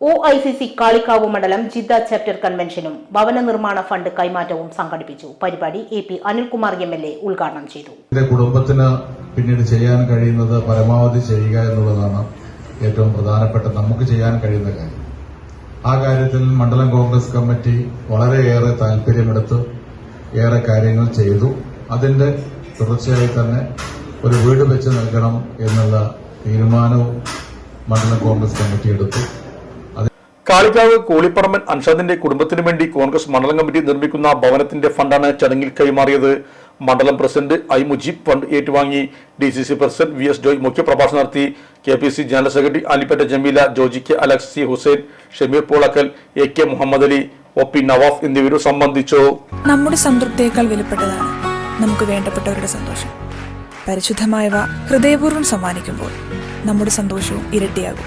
O I C C Kalikavu മണ്ഡലം Jeddah chapter കൺവെൻഷനും ഭവന നിർമ്മാണ ഫണ്ട് കൈമാറ്റവും സംഘടിപ്പിച്ചു. പരിപാടി A P Anilkumar M L A ഉദ്ഘാടനം ചെയ്തു. കുടുംബത്തിന് പിന്നീട് ചെയ്യാൻ കഴിയുന്നത് പരമാവധി ചെയ്യുക എന്നുള്ളതാണ് ഏറ്റവും പ്രധാനപ്പെട്ട നമുക്ക് ചെയ്യാൻ കഴിയുന്ന കാര്യം. ആ കാര്യത്തിൽ മണ്ഡലം കോൺഗ്രസ് കമ്മിറ്റി വളരെയേറെ താല്പര്യമെടുത്ത് ഏറെ കാര്യങ്ങൾ ചെയ്തു. അതിന്റെ തുടർച്ചയായി തന്നെ ഒരു വീട് വെച്ച് നൽകണം എന്നുള്ള തീരുമാനവും മണ്ഡലം കോൺഗ്രസ് കമ്മിറ്റി എടുത്തു. കാളിക്കാവ് കൂളിപ്പറമ്പൻ അൻഷാദിന്റെ കുടുംബത്തിനു വേണ്ടി കോൺഗ്രസ് മണ്ഡലം കമ്മിറ്റി നിർമ്മിക്കുന്ന ഭവനത്തിന്റെ ഫണ്ടാണ് ചടങ്ങിൽ കൈമാറിയത്. മണ്ഡലം പ്രസിഡന്റ് ഐ മുജീബ് ഫണ്ട് ഏറ്റുവാങ്ങി. D C C president V S Joy മുഖ്യപ്രഭാഷണം നടത്തി. K P C general secretary Alipatta Jameela Joji K Alex C Hussain Shameer Polakkal A K Muhammad Ali O P Nawaf എന്നിവരും സംബന്ധിച്ചു. നമ്മുടെ സംതൃപ്തിയേക്കാൾ വിലപ്പെട്ടതാണ് നമുക്ക് വേണ്ടപ്പെട്ടവരുടെ സന്തോഷം. പരിശുദ്ധമായവ ഹൃദയപൂർവം സമ്മാനിക്കുമ്പോൾ നമ്മുടെ സന്തോഷവും ഇരട്ടിയാകും.